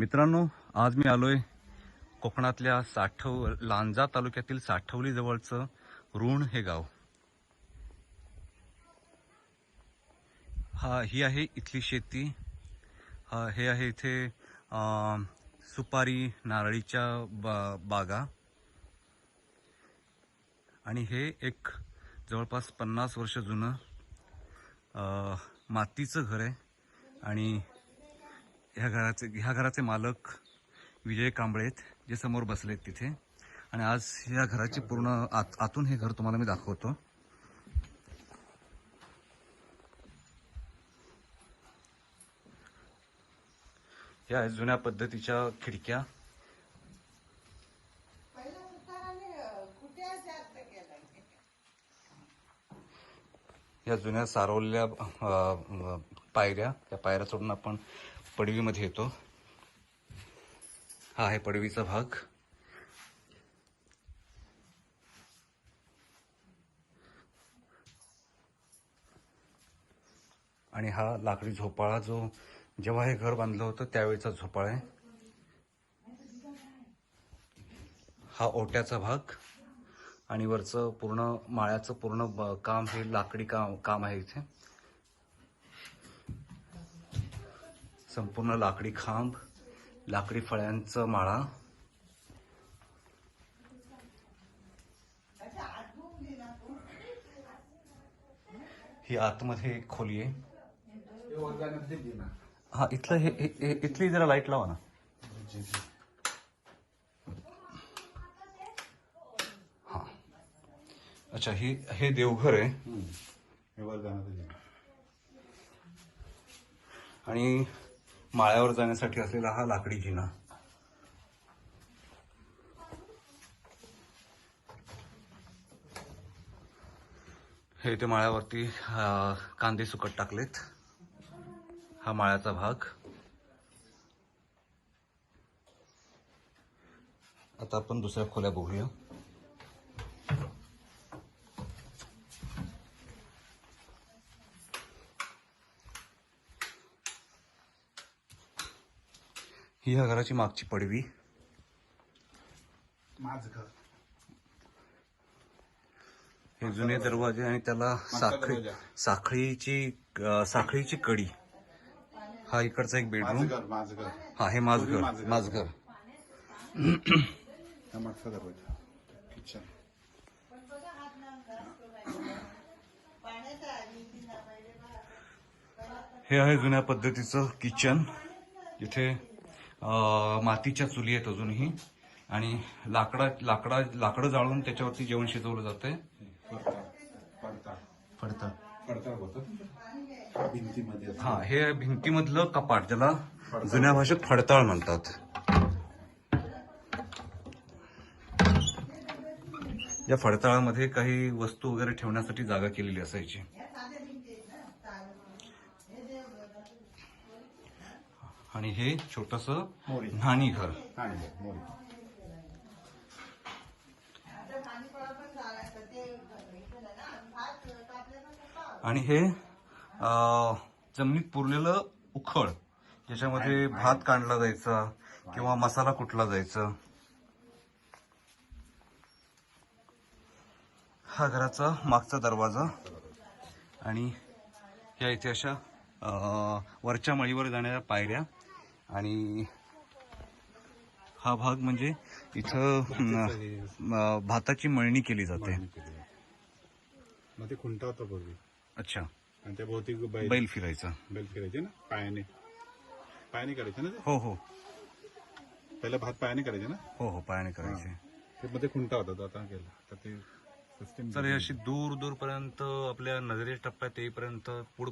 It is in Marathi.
मित्रांनो आज मी आलोय कोकणातल्या साठव लांजा तालुक्यातील साठवली जवळचं रुण हे गाव. हा ही आहे इथली शेती. हा हे आहे इथे सुपारी नारळीच्या बा बागा. आणि हे एक जवळपास पन्नास वर्ष जुनं मातीचं घर आहे. आणि ह्या घराचे ह्या घराचे मालक विजय कांबळे आहेत जे समोर बसलेत तिथे. आणि आज ह्या घराची पूर्ण आत आतून हे घर तुम्हाला मी दाखवतो. ह्या आहेत जुन्या पद्धतीच्या खिडक्या. या जुन्या सारवलेल्या पायऱ्या त्या पायऱ्या सोडून आपण पडवीमध्ये येतो. हा आहे पडवीचा भाग. आणि हा लाकडी झोपाळा जो जेव्हा हे घर बांधलं होतं त्यावेळेचा झोपाळा आहे. हा ओट्याचा भाग. आणि वरचं पूर्ण माळ्याचं पूर्ण ब- काम हे लाकडी काम काम आहे इथे. संपूर्ण लाकडी खांब लाकडी फळ्यांचं माळा. ही आतमध्ये एक खोली आहे. हा इथलं हे इथली जरा लाइट लावा ना. हा. अच्छा ही हे देवघर आहे. आणि माळ्यावर जाण्यासाठी असलेला हा लाकडी जिना. हे इथे माळ्यावरती कांदे सुकट टाकलेत. हा माळ्याचा भाग. आता आपण दुसऱ्या खोल्या बघूया. ही ह्या घराची मागची पडवी. माझ घर. हे जुने दरवाजे आणि त्याला साखळी. साखळीची साखळीची कडी. हा इकडचा एक बेडरूम हा हे माझ घर माझं घर. हा मागचा दरवाजा. किचन हे आहे जुन्या पद्धतीचं किचन अं, मातीच्या चुली आहेत अजूनही. आणि लाकडा लाकडा लाकडं जाळून त्याच्यावरती जेवण शिजवलं भिंतीमध्ये असं. हा हे भिंतीमधलं कपाट ज्याला जुन्या भाषेत फडताळ म्हणतात. या फडताळामध्ये काही वस्तू वगैरे ठेवण्यासाठी जागा केलेली असायची. आणि हे छोटस मोरी. न्हाणी घर. आणि मोरी. आणि हे अं, जमिनीत पुरलेलं उखळ ज्याच्यामध्ये भात काढला जायचा किंवा मसाला कुटला जायचा. हा घराचा मागचा दरवाजा. आणि ह्या इथे अशा अं, वरच्या मळीवर जाणाऱ्या पायऱ्या. आणि हा भाग म्हणजे इथं भाताची मळणी केली जाते. मग ते खुंटा होता पूर्वी अच्छा. आणि त्या भोवती बैल. फिरायचा. बैल फिरायचे ना? पायाने. पायाने करायचे ना ते? हो हो. पहिला भात पायाने करायचे ना? हो हो पायाने करायचे. ते मध्ये खुंटा होता तो आता गेला. तर ते सिस्टीम तर हे अशी दूर दूर पर्यंत आपल्या नजरे टप्प्यात येईपर्यंत पुढ